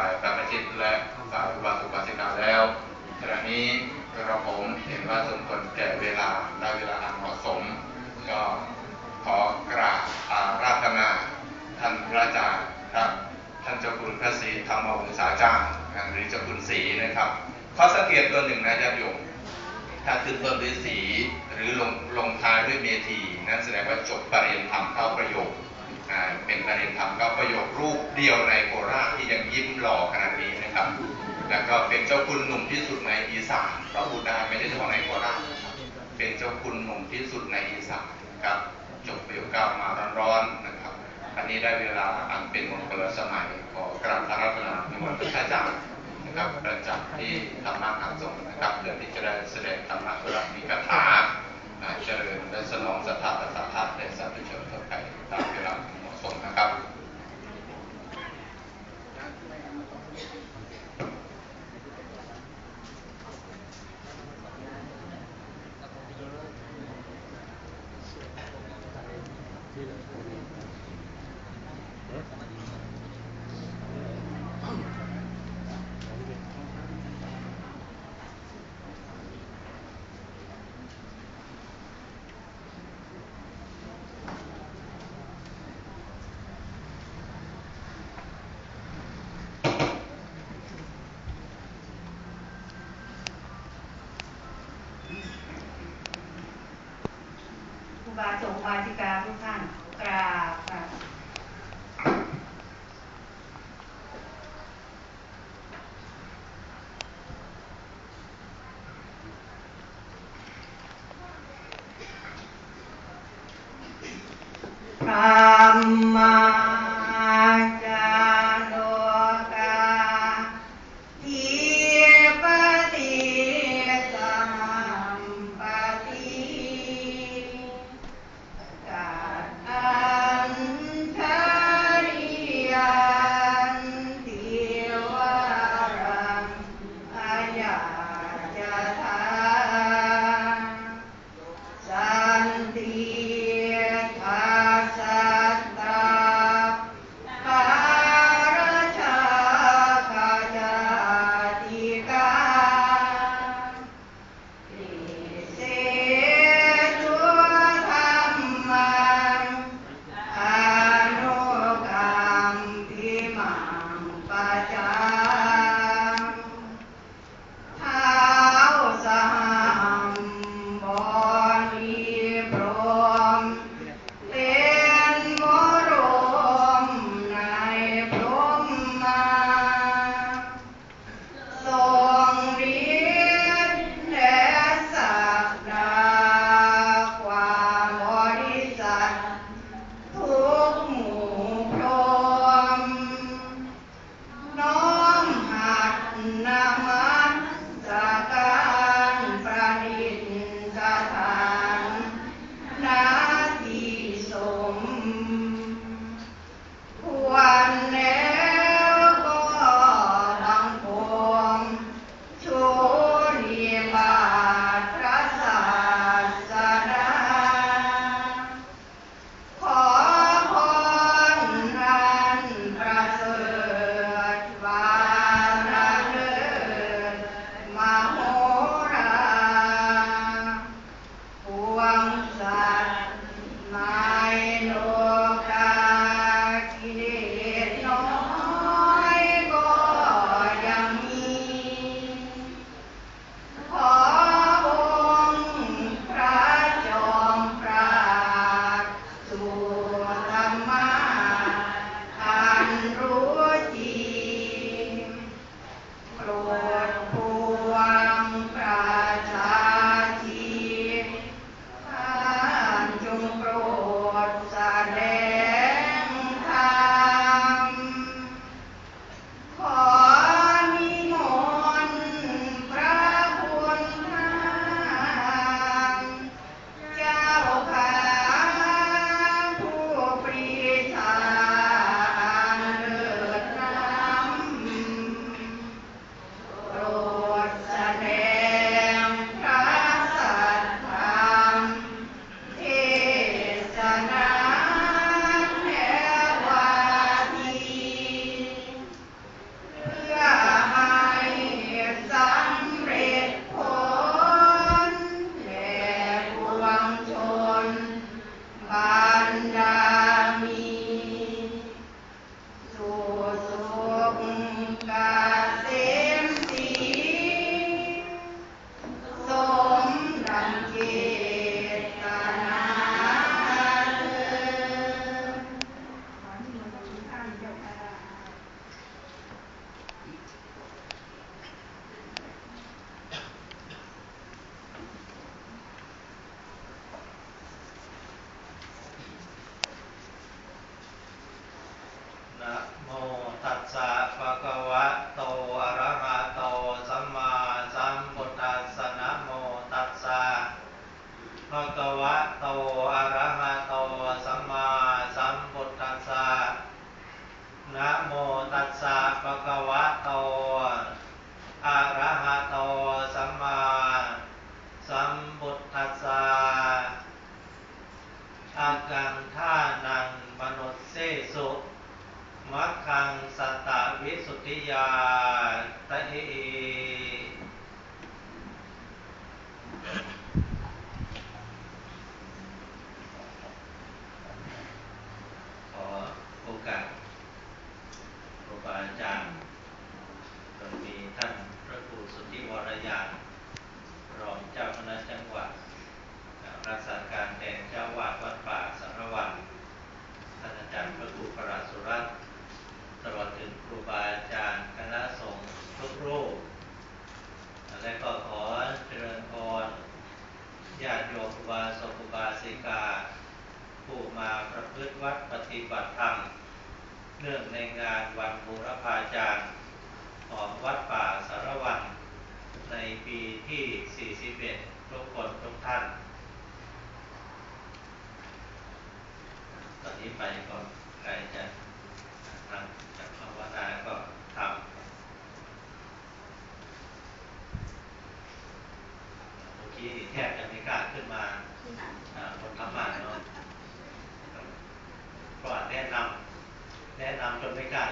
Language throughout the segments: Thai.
ฝ่ายพระประชิตและฝ่ายอุบาสกอุบาสิกาแล้วขณะนี้กระผมเห็นว่าสมควรแก่เวลาได้เวลาอันเหมาะสม ก็ขอกราบอาราธนาท่านพระอาจารย์ครับ ท่านเจ้าคุณพระศรีธรรมวงศาจารย์หรือเจ้าคุณศรีนะครับข้อสังเกตตัวหนึ่งนะญาติโยมถ้าขึ้นต้นด้วยสีหรือลงลงท้ายด้วยเมธีนั่นแสดงว่าจบประเรียนธรรมเข้าประโยค เป็นประเรียนธรรมเข้าประโยครูปเดียวในโคราชที่ยังยิ้มหล่อขนาดนี้นะครับ แล้วก็เป็นเจ้าคุณหนุ่มที่สุดในอีสานเราพูดได้ไม่ใช่เฉพาะในโคราชเป็นเจ้าคุณหนุ่มที่สุดในอีสานครับจบปรียวก้าวมาร้อนๆนะครับ อันนี้ได้เวลาอันเป็นมงคลสมัยขอกราบพระรัตนานิมนต์พระอาจารย์นะครับประจำที่ธรรมะอักษรนะครับเพื่อที่จะได้แสดงธรรมะเพื่อมีคาถาอ่าเจริญและสนองศรัทธาประสาทาในสาธุชนทั่วไปตามเวลาเหมาะสมนะครับ ครูบาสงฆ์บาสิกาทุกท่านกราบค่ะธร ร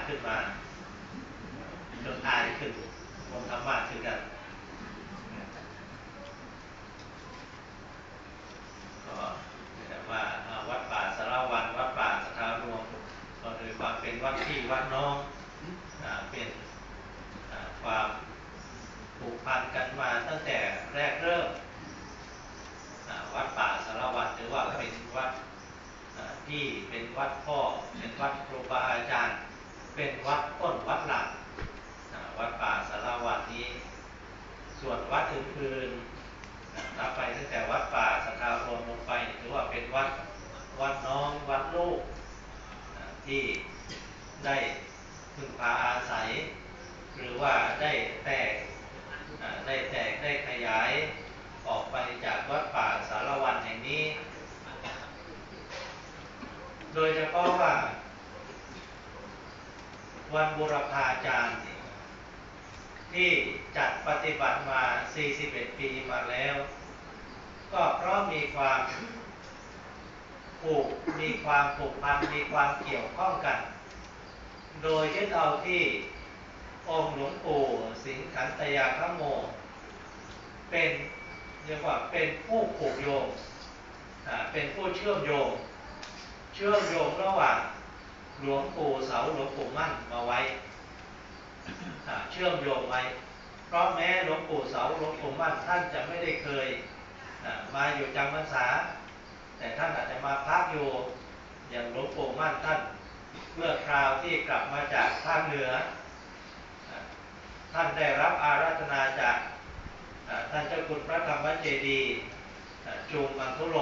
ขึ้นมาจนอายขึ้นคนธรรมะคือการแต่ว่าอ่าวัดป่าสารวัน วัดป่าสัทธารวมก็โดยความเป็นวัดพี่วัดน้องอ่าเป็นอ่าความผูกพันกันมาตั้งแต่แรกเริ่ม อ่าวัดป่าสารวัตรถือว่าเป็นวัดอ่าที่เป็นวัดพ่อเป็นวัดครูบาอาจารย์ เป็นวัดต้นวัดหลักอ่าวัดป่าสารวัตรนี้ ส่วนวัดอื่นๆอ่านับไปตั้งแต่วัดป่าสัทธารวมลงไปถือว่าเป็นวัดวัดน้องวัดลูกอ่า ที่ได้พึ่งพาอาศัย หรือว่าได้แตกได้แตกได้ขยายออกไปจากวัดป่าสารวันแห่งนี้ โดยเฉพาะว่า วันบุรพาจารย์ ที่จัดปฏิบัติมา 41 ปีมาแล้ว ก็เพราะมีความ ผูกมีความผูกพันมีความเกี่ยวข้องกัน โดยยึดเอาที่องค์หลวงปู่สิงห์ขันตยาคโม เป็นเรียกว่าเป็นผู้ผูกโยงอ่าเป็นผู้เชื่อมโยง เชื่อมโยงระหว่างหลวงปู่เสาหลวงปู่มั่นมาไว้อ่าเชื่อมโยงไว้ เพราะแม้หลวงปู่เสาหลวงปู่มั่นท่านจะไม่ได้เคยอ่ามาอยู่จำพรรษา แต่ท่านอาจจะมาพักอยู่อย่างหลวงปู่มั่นท่าน เมื่อคราวที่กลับมาจากภาคเหนือ ท่านได้รับอาราธนาจากท่านเจ้าคุณพระธรรมเจดีย์จูงมันทุโล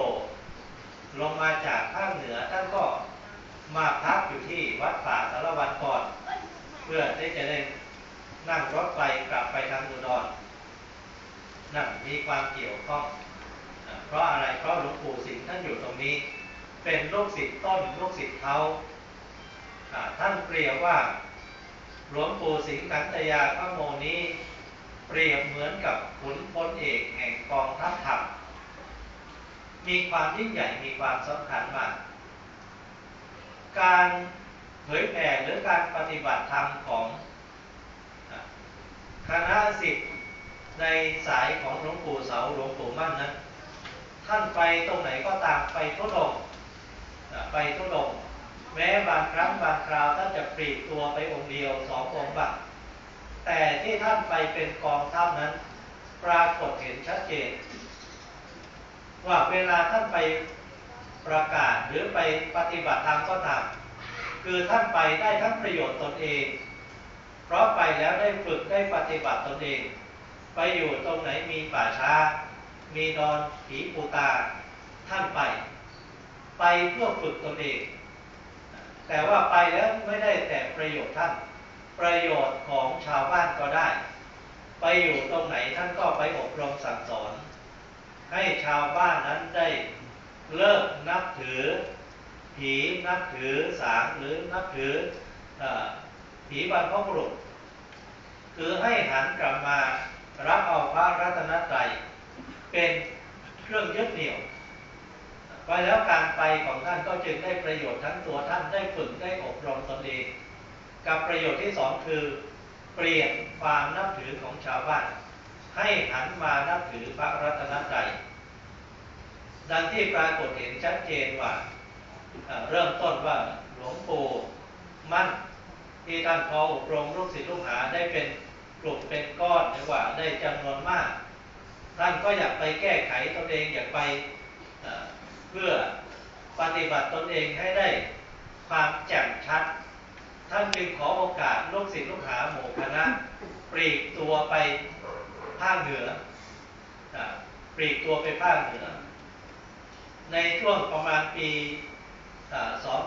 ลงมาจากภาคเหนือท่านก็มาพักอยู่ที่วัดป่าสารวันก่อน เพื่อที่จะได้นั่งรถไฟกลับไปทางอุดรนั่นมีความเกี่ยวข้อง เพราะอะไรเพราะหลวงปู่สิงห์ท่านอยู่ตรงนี้ เป็นลูกศิษย์ต้นลูกศิษย์เขาอ่าท่านเปรียบว่าหลวงปู่สิงห์ขันตยาพระโมนี้ เปรียบเหมือนกับขุนพลเอกแห่งกองทัพธรรมมีความยิ่งใหญ่มีความสำคัญมาก การเผยแผ่หรือการปฏิบัติธรรมของคณะสิทธิ์ในสายของหลวงปู่เสาหลวงปู่มั่นนั้น ท่านไปตรงไหนก็ตามไปทุดงไปทุดงแม้บางครั้งบางคราวท่านจะปลีกตัวไปองค์เดียวสององค์บ้างแต่ที่ท่านไปเป็นกองทัพนั้น ปรากฏเห็นชัดเจน ว่าเวลาท่านไปประกาศหรือไปปฏิบัติธรรมก็ตามคือท่านไปได้ทั้งประโยชน์ตนเอง เพราะไปแล้วได้ฝึกได้ปฏิบัติตนเอง ไปอยู่ตรงไหนมีป่าช้า มีดอนผีปูตาท่านไป ไปเพื่อฝึกตนเอง แต่ว่าไปแล้วไม่ได้แต่ประโยชน์ท่าน ประโยชน์ของชาวบ้านก็ได้ ไปอยู่ตรงไหนท่านก็ไปอบรมสั่งสอน ให้ชาวบ้านนั้นได้เลิกนับถือ ผีนับถือสางหรือนับถือเออผีบรรพบุรุษคือให้หันกลับมารับเอาพระรัตนตรัย เป็นเครื่องยึดเหนี่ยวไปแล้วการไปของท่านก็จึงได้ประโยชน์ทั้งตัวท่านได้ฝึกได้อบรมตนเอง กับประโยชน์ที่สองคือ เปลี่ยนความนับถือของชาวบ้าน ให้หันมานับถือพระรัตนตรัยดังที่ปรากฏเห็นชัดเจนว่าเริ่มต้นว่าหลวงปู่มั่นที่ท่านพออบรมลูกศิษย์ลูกหาได้เป็นกลุ่มเป็นก้อนหรือว่าได้จำนวนมาก ท่านก็อยากไปแก้ไขตนเองอยากไปเพื่อปฏิบัติตนเองให้ได้ความแจ่มชัด ท่านจึงขอโอกาสลูกศิษย์ลูกหาหมู่คณะปลีกตัวไปภาคเหนือปลีกตัวไปภาคเหนือ ในช่วงประมาณปี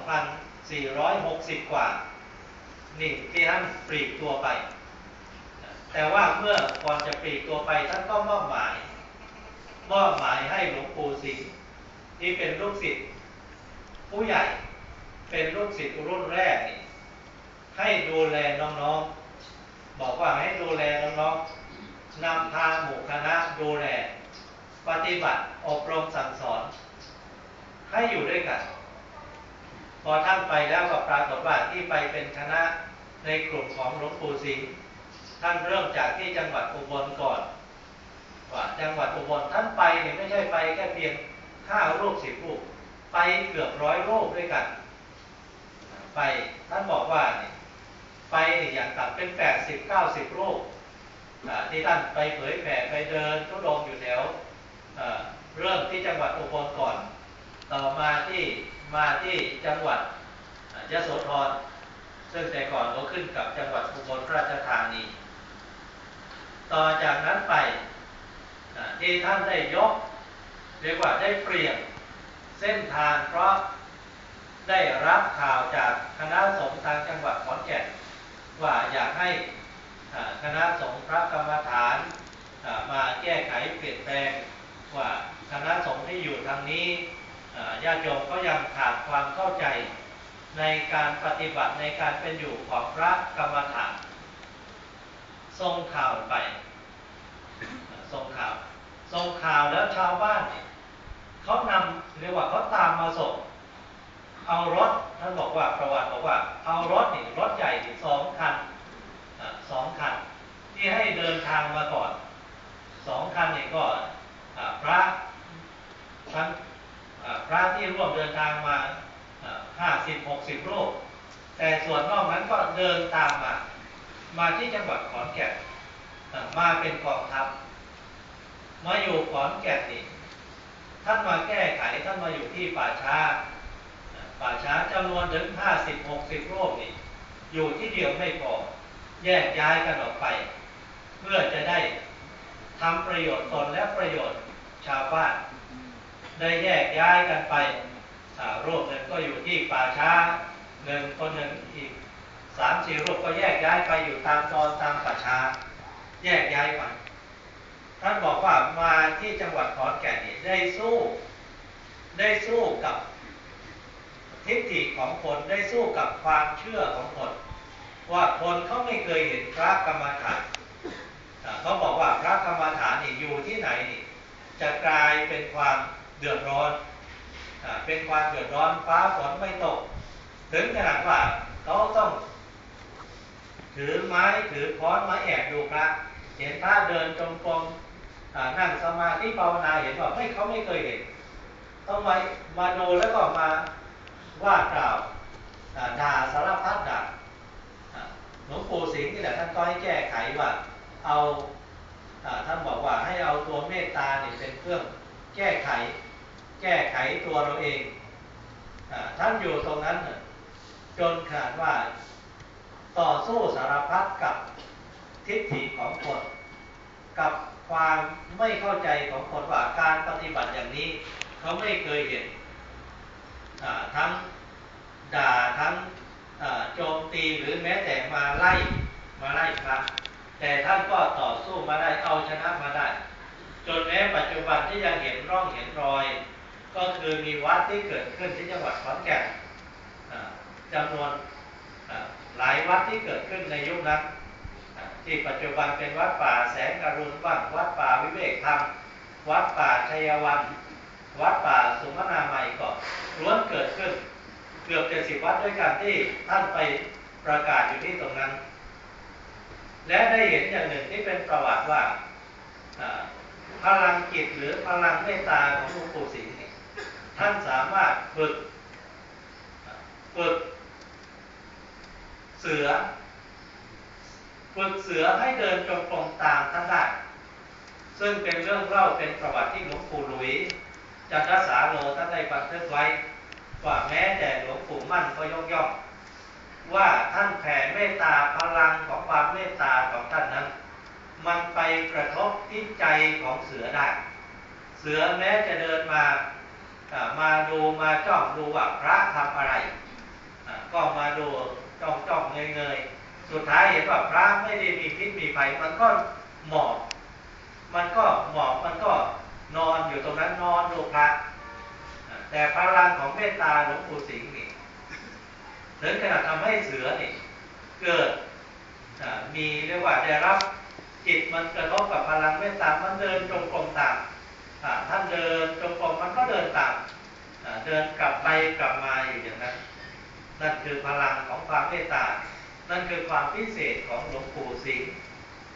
2460 กว่า นี่ที่ท่านปลีกตัวไป แต่ว่าเมื่อก่อนจะปลีกตัวไปท่านก็มอบหมาย มอบหมายให้หลวงปู่สิงห์ที่เป็นลูกศิษย์ผู้ใหญ่เป็นลูกศิษย์รุ่นแรกนี่ให้ดูแลน้องๆ บอกว่าให้ดูแลน้องๆนำพาหมู่คณะดูแล ปฏิบัติอบรมสั่งสอน ให้อยู่ด้วยกัน พอท่านไปแล้วก็ปรากฏว่าที่ไปเป็นคณะในกลุ่มของหลวงปู่สิงห์ ท่านเริ่มจากที่จังหวัดอุบลก่อนว่าจังหวัดอุบลท่านไปเนี่ยไม่ใช่ไปแค่เพียงห้ารูปสิบรูปไปเกือบร้อยรูปด้วยกัน ไปท่านบอกว่าเนี่ยไปเนี่ยอย่างต่ำเป็นแปดสิบเก้าสิบรูปที่ท่านไปเผยแผ่ไปเดินทุดงอยู่แถวเริ่มที่จังหวัดอุบลก่อน ต่อมาที่มาที่จังหวัดอ่ายโสธรซึ่งแต่ก่อนก็ขึ้นกับจังหวัดอุบลราชธานี ต่อจากนั้นไปที่ท่านได้ยก เรียกว่าได้เปลี่ยนเส้นทางเพราะได้รับข่าวจากคณะสงฆ์ทางจังหวัดขอนแก่นว่าอยากให้คณะสงฆ์พระกรรมฐานมาแก้ไขเปลี่ยนแปลงว่าคณะสงฆ์ที่อยู่ทางนี้ญาติโยมก็ยังขาดความเข้าใจในการปฏิบัติในการเป็นอยู่ของพระกรรมฐาน ส่งข่าวไปส่งข่าวส่งข่าวแล้วชาวบ้านเนี่ยเขานำเรียกว่าเขาตามมาส่ง เอารถท่านบอกว่าประวัติบอกว่า เอารถนี่รถใหญ่นี่สองคันอสองคัน ที่ให้เดินทางมาก่อนสองคันนี่ก็พระทั้งพระที่ร่วมเดินทางมาห้าสิบหกสิบรูปแต่ส่วนนอกนั้นก็เดินตามมา มาที่จังหวัดขอนแก่นมาเป็นกองทัพมาอยู่ขอนแก่นนี่ท่านมาแก้ไขท่านมาอยู่ที่ป่าช้า ป่าช้าจำนวนถึงห้าสิบหกสิบรูปนี่อยู่ที่เดียวไม่พอแยกย้ายกันออกไป เพื่อจะได้ทำประโยชน์ตนและประโยชน์ชาวบ้านได้แยกย้ายกันไปอ่ารูปหนึ่งก็อยู่ที่ป่าช้าหนึ่งคนหนึ่งอีก สามสี่รูปก็แยกย้ายไปอยู่ตามตอนตามป่าช้าแยกย้ายไปท่านบอกว่ามาที่จังหวัดขอนแก่นนี่ได้สู้ ได้สู้กับทิฏฐิของคนได้สู้กับความเชื่อของคน ว่าคนเขาไม่เคยเห็นพระกรรมฐานเขาบอกว่าพระกรรมฐานนี่อยู่ที่ไหนนี่จะกลายเป็นความเดือดร้อนอเป็นความเดือดร้อนฟ้าฝนไม่ตก ถึงขนาดว่าเขาต้อง ถือไม้ถือค้อนมาแอบดูพระเห็นพระเดินจงกรมนั่งสมาธิภาวนาเห็นว่าไม่เขาไม่เคยเห็นต้องมามาดูแล้วก็มาว่ากล่าวด่าสารพัดด่าหลวงปู่สิงห์นี่แหละท่านก็ให้แก้ไขว่าเอาอท่านบอกว่าให้เอาตัวเมตตาเนี่ยเป็นเครื่องแก้ไข แก้ไขตัวเราเองอท่านอยู่ตรงนั้นจนขนาดว่า ต่อสู้สารพัดกับทิฏฐิของคน กับความไม่เข้าใจของคนว่าการปฏิบัติอย่างนี้ เขาไม่เคยเห็นทั้งด่าทั้งโจมตีหรือแม้แต่มาไล่มาไล่พระแต่ท่านก็ต่อสู้มาได้เอาชนะมาได้ จนแม้ปัจจุบันที่ยังเห็นร่องเห็นรอย ก็คือมีวัดที่เกิดขึ้นที่จังหวัดขอนแก่นจำนวน หลายวัดที่เกิดขึ้นในยุคนั้นที่ปัจจุบันเป็นวัดป่าแสงกรุณบ้างวัดป่าวิเวกธรรมวัดป่าชัยวัน วัดป่าสุมนาใหม่ก็ล้วนเกิดขึ้น เกือบเจ็ดสิบวัดด้วยกันที่ท่านไปประกาศอยู่ที่ตรงนั้น และได้เห็นอย่างหนึ่งที่เป็นประวัติว่าพลังจิตหรือพลังเมตตาของหลวงปู่สิงห์ท่านสามารถฝึกฝึก เสือ ฝึกเสือให้เดินจงกรมตามท่านได้ซึ่งเป็นเรื่องเล่าเป็นประวัติที่หลวงปู่หลุยจันทสาโลท่านได้บันทึกไว้ว่าแม้แต่หลวงปู่มั่นก็ยกย่องว่าท่านแผ่เมตตาพลังของความเมตตาของท่านนั้น มันไปกระทบที่ใจของเสือได้ เสือแม้จะเดินมามาดูมาจ้องดูว่าพระทำอะไร ก็มาดู จ้องจ้องเงยเงยสุดท้ายเห็นว่าพระไม่ได้มีพิษมีภัยมันก็หมอบ มันก็หมอบมันก็นอนอยู่ตรงนั้นนอนดูพระ แต่พลังของเมตตาหลวงปู่สิงห์นี่ถึงขนาดทำให้เสือนี่เกิดมีเรียกว่าได้รับจิตมันกระทบกับพลังเมตตา มันเดินจงกรมตามอ่าท่านเดินจงกรมมันก็เดินตามอ่าเดินกลับไปกลับมาอยู่อย่างนั้น นั่นคือพลังของความเมตตา นั่นคือความพิเศษของหลวงปู่สิงห์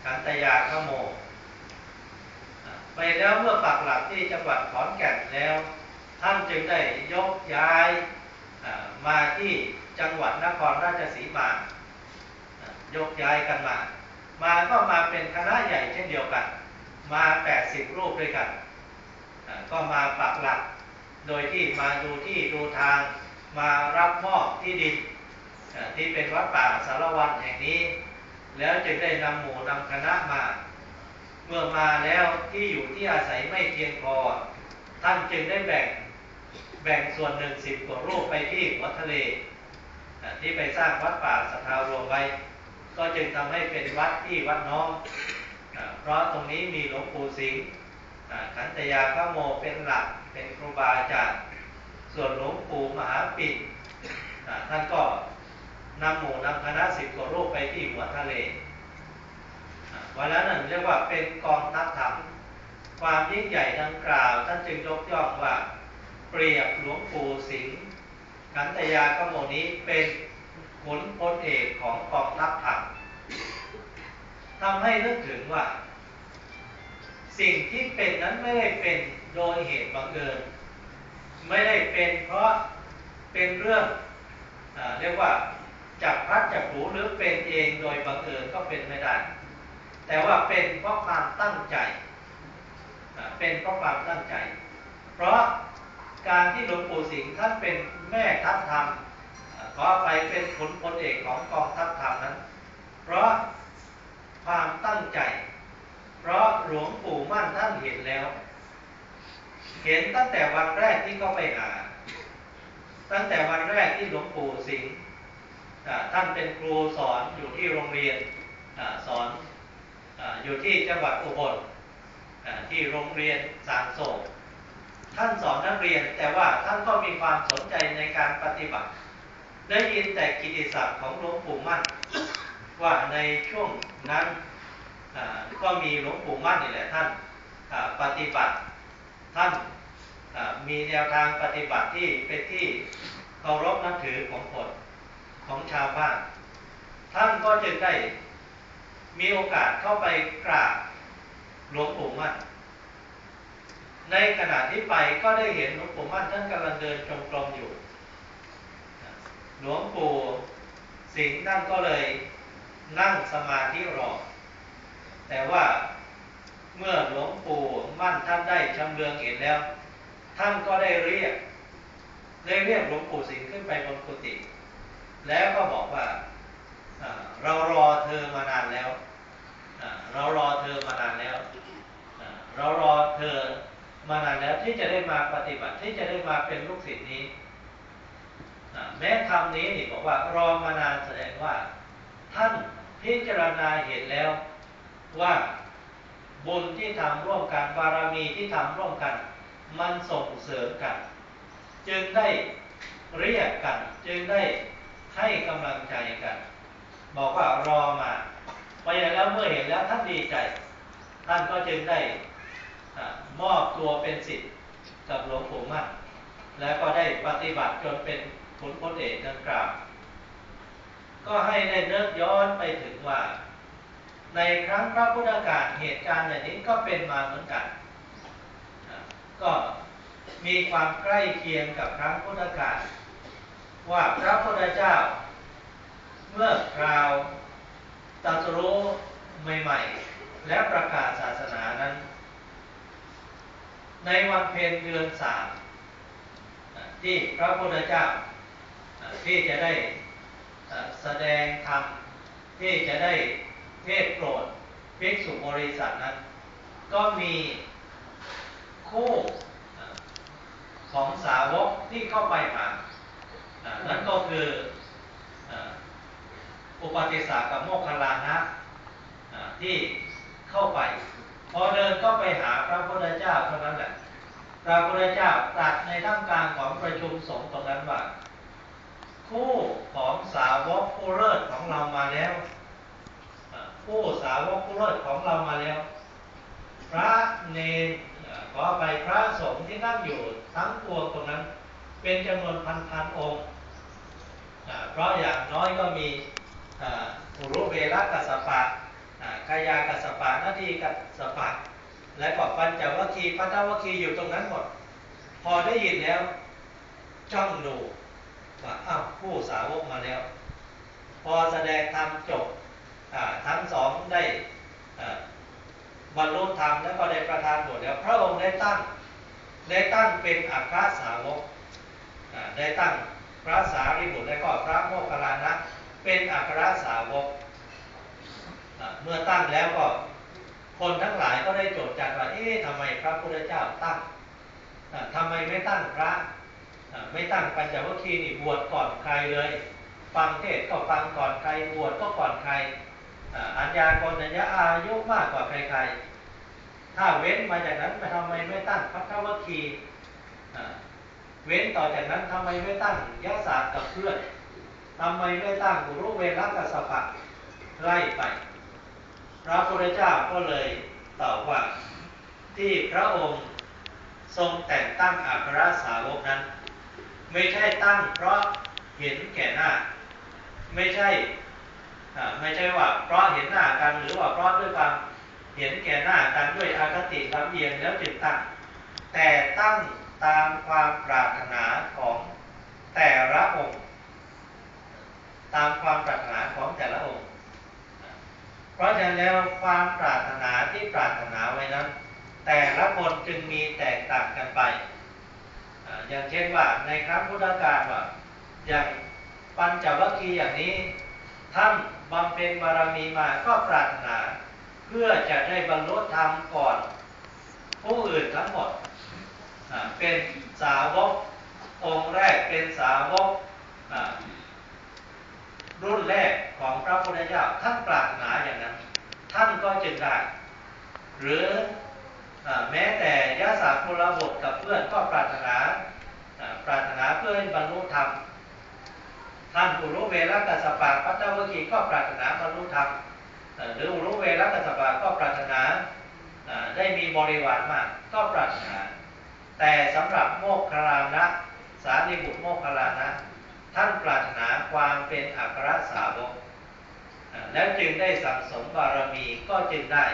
ขันตยาขโมไปแล้วเมื่อปักหลักที่จังหวัดขอนแก่นแล้ว ท่านจึงได้ยกย้ายมาที่จังหวัดนครราชสีมายกย้ายกันมา มาก็มาเป็นคณะใหญ่เช่นเดียวกัน มา 80 รูปด้วยกัน ก็มาปักหลัก โดยที่มาดูที่ดูทาง มารับมอบที่ดินที่เป็นวัดป่าสารวันแห่งนี้ แล้วจึงได้นำหมู่นำคณะมา เมื่อมาแล้วที่อยู่ที่อาศัยไม่เพียงพอ ท่านจึงได้แบ่งแบ่งส่วนหนึ่งสิบกว่ารูปไปที่วัดทะเลที่ไปสร้างวัดป่าสทธารวมไว้ ก็จึงทำให้เป็นวัดที่วัดน้องเพราะตรงนี้มีหลวงปู่สิงห์ขันตยาพระโมเป็นหลักเป็นครูบาอาจารย์ ส่วนหลวงปู่มหาปิ่นท่านก็นำหมู่นำคณะสิบกว่ารูปไปที่หัวทะเลวันนั้นนั่นเรียกว่าเป็นกองทัพธรรมความยิ่งใหญ่ดังกล่าว ท่านจึงยกย่องว่าเปรียบหลวงปู่สิงห์ขันตยากโมนี้เป็นขุนพลเอกของกองทัพธรรมทำให้นึกถึงว่า สิ่งที่เป็นนั้นไม่ได้เป็นโดยเหตุบังเอิญ ไม่ได้เป็นเพราะเป็นเรื่องอเรียกว่าจับพัดจับผลูหรือเป็นเองโดยบังเอิญก็เป็นไม่ได้ แต่ว่าเป็นเพราะความตั้งใจ เป็นเพราะความตั้งใจ เพราะการที่หลวงปู่สิงห์ท่านเป็นแม่ทัพธรรมอ่าขอไปเป็นขุนพลเอกของกองทัพธรรมนั้น เพราะความตั้งใจ เพราะหลวงปู่มั่นท่านเห็นแล้ว เห็นตั้งแต่วันแรกที่เขาไปหา ตั้งแต่วันแรกที่หลวงปู่สิงห์ท่านเป็นครูสอนอยู่ที่โรงเรียนอสอนออยู่ที่จังหวัดอุบลที่โรงเรียนสางโศกท่านสอนนักเรียนแต่ว่าท่านก็มีความสนใจในการปฏิบัติ ได้ยินแต่กิตติศัพท์ของหลวงปู่มั่น ว่าในช่วงนั้นก็มีหลวงปู่มั่นนี่แหละท่านปฏิบัติ ท่านมีแนวทางปฏิบัติที่เป็นที่เคารพนับถือของคนของชาวบ้าน ท่านก็จึงได้มีโอกาสเข้าไปกราบหลวงปู่มั่น ในขณะที่ไปก็ได้เห็นหลวงปู่มั่นท่านกำลังเดินจงกรมอยู่ หลวงปู่สิงห์ท่นก็เลยนั่งสมาธิรอ แต่ว่า เมื่อหลวงปู่มั่นท่านได้ชำเลืองเห็นแล้ว ท่านก็ได้เรียกได้เรียกหลวงปู่สิงห์ขึ้นไปบนกุฏิแล้วก็บอกว่าเรารอเธอมานานแล้ว เรารอเธอมานานแล้ว เรารอเธอมานานแล้วที่จะได้มาปฏิบัติที่จะได้มาเป็นลูกศิษย์นี้ แม้คำนี้นี่บอกว่ารอมานานแสดงว่า ท่านพิจารณาเห็นแล้วว่า บุญที่ทำร่วมกันบารมีที่ทำร่วมกัน มันส่งเสริมกัน จึงได้เรียกกัน จึงได้ให้กำลังใจกัน บอกว่ารอมาไปแล้วเมื่อเห็นแล้วท่านดีใจ ท่านก็จึงได้มอบตัวเป็นสิทธิ์กับหลวงปู่มั่นแล้วก็ได้ปฏิบัติจนเป็นผลพ้นเอกดังกล่าวก็ให้ได้เนิกย้อนไปถึงว่า ในครั้งพระพุทธกาลเหตุการณ์แบบนี้ก็เป็นมาเหมือนกัน ก็มีความใกล้เคียงกับครั้งพุทธกาลว่าพระพุทธเจ้า เมื่อคราวตรัสรู้ใหม่ๆ และประกาศศาสนานั้น ในวันเพ็ญเดือนสามที่พระพุทธเจ้าที่จะได้แสดงธรรมที่จะได้ เทศโปรดภิกษุบริษัทนั้น ก็มีคู่ของสาวกที่เข้าไปหา นั่นก็คืออุปติสสะกับโมคคลานะที่เข้าไป พอเดินก็ไปหาพระพุทธเจ้าเท่านั้นแหละ พระพุทธเจ้าตรัสในท่ามกลางของประชุมสงฆ์ตรงนั้นว่า คู่ของสาวกผู้เลิศของเรามาแล้ว อ่าคู่สาวกผู้เลิศของเรามาแล้ว พระเนรขอไปพระสงฆ์ที่นั่งอยู่ทั้งปวงตรงนั้น เป็นจำนวนพันพันๆองค์เพราะอย่างน้อยก็มีอุรุเวลกัสปะกายากัสปะนาทีกัสปะและก็ปัญจวัคคีย์ปัญจวัคคีย์อยู่ตรงนั้นหมด พอได้ยินแล้วจ้องดูว่าอ้าวผู้สาวกมาแล้ว พอแสดงธรรมจบ ทั้งสองได้บรรลุธรรมแล้วก็ได้ประทานบทแล้ว พระองค์ได้ตั้งได้ตั้งเป็นอัครสาวกได้ตั้งพระสารีบุตรและก็พระโมคคัลลานะเป็นอัครสาวก เมื่อตั้งแล้วก็คนทั้งหลายก็ได้โจทย์จัดว่าเอ๊ะทำไมพระพุทธเจ้าตั้งอ่าทำไมไม่ตั้งพระไม่ตั้งปัญจวัคคีย์นี่บวชก่อนใครเลย ฟังเทศก็ฟังก่อนใครบวชก็ก่อนใคร อัญญากรัญญาอายุมากกว่าใครๆ ถ้าเว้นมาจากนั้นทำไมไม่ตั้งพัทธวัคคีเว้นต่อจากนั้นทำไมไม่ตั้งยะศาสตร์กับเพื่อนทำไมไม่ตั้งบุรุเวรักสปะไล่ไป พระพุทธเจ้าก็เลยตอบว่าที่พระองค์ทรงแต่งตั้งอัครสาวกนั้น ไม่ใช่ตั้งเพราะเห็นแก่หน้า ไม่ใช่ ไม่ใช่ว่าเพราะเห็นหน้ากันหรือว่าเพราะด้วยความเห็นแก่หน้ากันด้วยอคติลำเอียงแล้วจึงตั้ง แต่ตั้งตามความปรารถนาของแต่ละองค์ ตามความปรารถนาของแต่ละองค์ เพราะฉะนั้นแล้วความปรารถนาที่ปรารถนาไว้นั้น แต่ละคนจึงมีแตกต่างกันไปอ่าอย่างเช่นว่าในครั้งพุทธกาลว่าอย่างปัญจวัคคีย์อย่างนี้ท่าน บำเพ็ญบารมีมาก็ปรารถนา เพื่อจะได้บรรลุธรรมก่อน ผู้อื่นทั้งหมด เป็นสาวกองค์แรกเป็นสาวกรุ่นแรกของพระพุทธเจ้าท่านปรารถนาอย่างนั้น ท่านก็จึงได้หรือแม้แต่ยะสาคุลบุตรกับเพื่อนก็ปรารถนาปรารถนาเพื่อให้บรรลุธรรม ท่านอุรุเวลกัสปะปัตตวคีก็ปรารถนาบรรลุธรรมหรืออุรุเวลกัสปะก็ปรารถนาได้มีบริวารมากก็ปรารถนา แต่สำหรับโมกขลานะสารีบุตรโมกขลานะท่านปรารถนาความเป็นอัครสาวกแล้วจึงได้สั่งสมบารมีก็จึงได้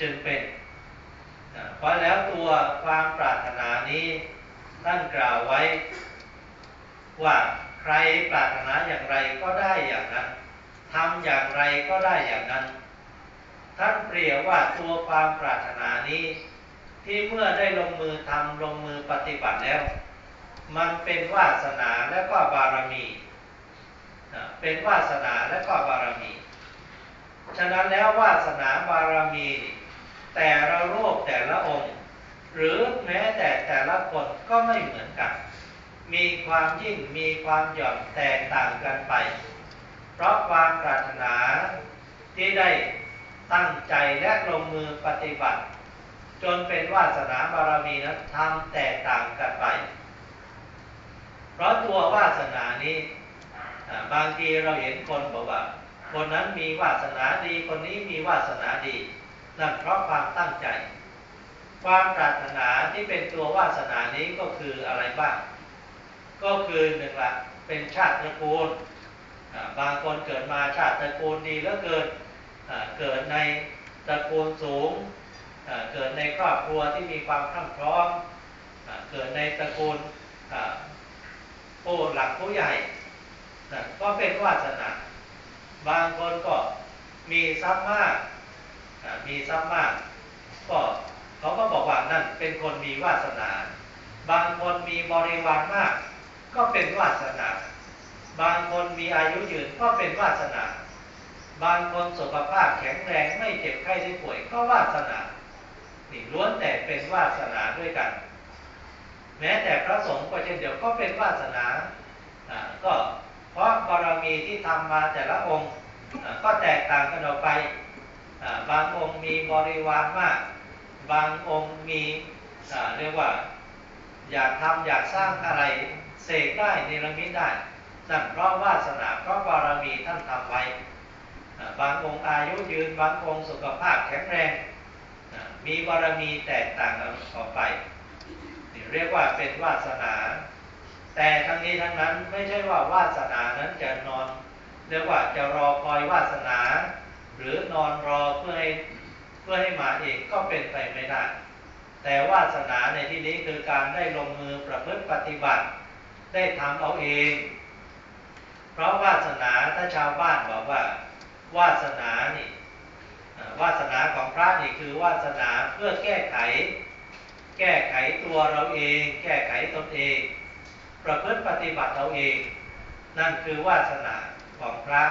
จึงเป็นเพราะแล้วตัวความปรารถนานี้ท่านกล่าวไว้ว่า ใครปรารถนาอย่างไรก็ได้อย่างนั้นทำอย่างไรก็ได้อย่างนั้น ท่านเปรียบว่าตัวความปรารถนานี้ ที่เมื่อได้ลงมือทำลงมือปฏิบัติแล้ว มันเป็นวาสนาและก็บารมีเป็นวาสนาและก็บารมี ฉะนั้นแล้ววาสนาบารมี แต่ละรูปแต่ละองค์ หรือแม้แต่แต่ละคนก็ไม่เหมือนกัน มีความยิ่งมีความหย่อนแตกต่างกันไป เพราะความปรารถนาที่ได้ตั้งใจและลงมือปฏิบัติ จนเป็นวาสนาบารมีนั้นทำแตกต่างกันไป เพราะตัววาสนานี้บางทีเราเห็นคนบอกว่า คนนั้นมีวาสนาดีคนนี้มีวาสนาดีนั่นเพราะความตั้งใจ ความปรารถนาที่เป็นตัววาสนานี้ก็คืออะไรบ้าง ก็คือหนึ่งละเป็นชาติตระกูลบางคนเกิดมาชาติตระกูลดีเหลือเกินอ่าเกิดในตระกูลสูง เกิดในครอบครัวที่มีความพรั่งพร้อม เกิดในตระกูลผู้หลักผู้ใหญ่ ก็เป็นวาสนา บางคนก็มีทรัพย์มาก มีทรัพย์มาก ก็เขาก็บอกว่านั่นเป็นคนมีวาสนา บางคนมีบริวารมาก ก็เป็นวาสนา บางคนมีอายุยืนก็เป็นวาสนา บางคนสุขภาพแข็งแรงไม่เจ็บไข้ได้ป่วยก็วาสนานี่ล้วนแต่เป็นวาสนาด้วยกัน แม้แต่พระสงฆ์ก็เช่นเดียวก็เป็นวาสนาก็เพราะบารมีที่ทำมาแต่ละองค์ก็แตกต่างกันออกไป บางองค์มีบริวารมาก บางองค์มีเรียกว่า อยากทำอยากสร้างอะไร เสกได้เนรมิตได้นั่นเพราะวาสนาเพราะบารมีท่านทำไว้ บางองค์อายุยืนบางองค์สุขภาพแข็งแรง มีบารมีแตกต่างกันออกไปเรียกว่าเป็นวาสนา แต่ทั้งนี้ทั้งนั้นไม่ใช่ว่าวาสนานั้นจะนอนเรียกว่าจะรอคอยวาสนา หรือนอนรอเพื่อให้เพื่อให้มาเองก็เป็นไปไม่ได้ แต่วาสนาในที่นี้คือการได้ลงมือประพฤติปฏิบัติ ได้ทำเอาเอง เพราะวาสนาถ้าชาวบ้านบอกว่าวาสนานี่อ่าวาสนาของพระนี่คือวาสนาเพื่อแก้ไข แก้ไขตัวเราเอง แก้ไขตนเอง ประพฤติปฏิบัติเราเอง นั่นคือวาสนาของพระ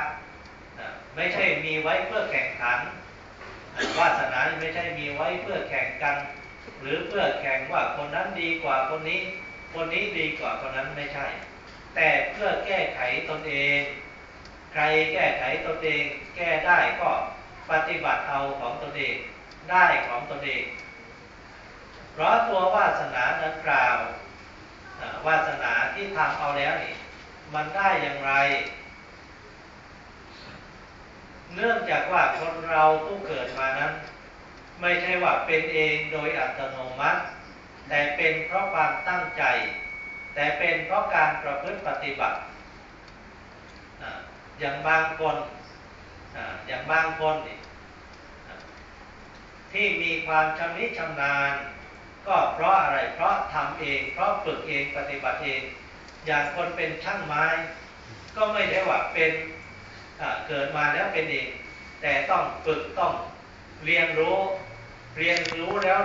ไม่ใช่มีไว้เพื่อแข่งขันวาสนาไม่ใช่มีไว้เพื่อแข่งกัน หรือเพื่อแข่งว่าคนนั้นดีกว่าคนนี้ คนนี้ดีกว่าคนนั้นไม่ใช่ แต่เพื่อแก้ไขตนเอง ใครแก้ไขตนเอง แก้ได้ก็ปฏิบัติเอาของตนเอง ได้ของตนเอง เพราะตัววาสนาดังกล่าววาสนาที่ทำเอาแล้วนี่ มันได้อย่างไร เนื่องจากว่าคนเราผู้เกิดมานั้น ไม่ใช่ว่าเป็นเองโดยอัตโนมัติ แต่เป็นเพราะความตั้งใจ แต่เป็นเพราะการประพฤติปฏิบัติ อย่างบางคนอย่างบางคนที่มีความชำนิชำนาญ ก็เพราะอะไรเพราะทำเอง เพราะฝึกเองปฏิบัติเอง อย่างคนเป็นช่างไม้ ก็ไม่ได้ว่าเป็นเกิดมาแล้วเป็นเอง แต่ต้องฝึกต้องเรียนรู้ เรียนรู้แล้ว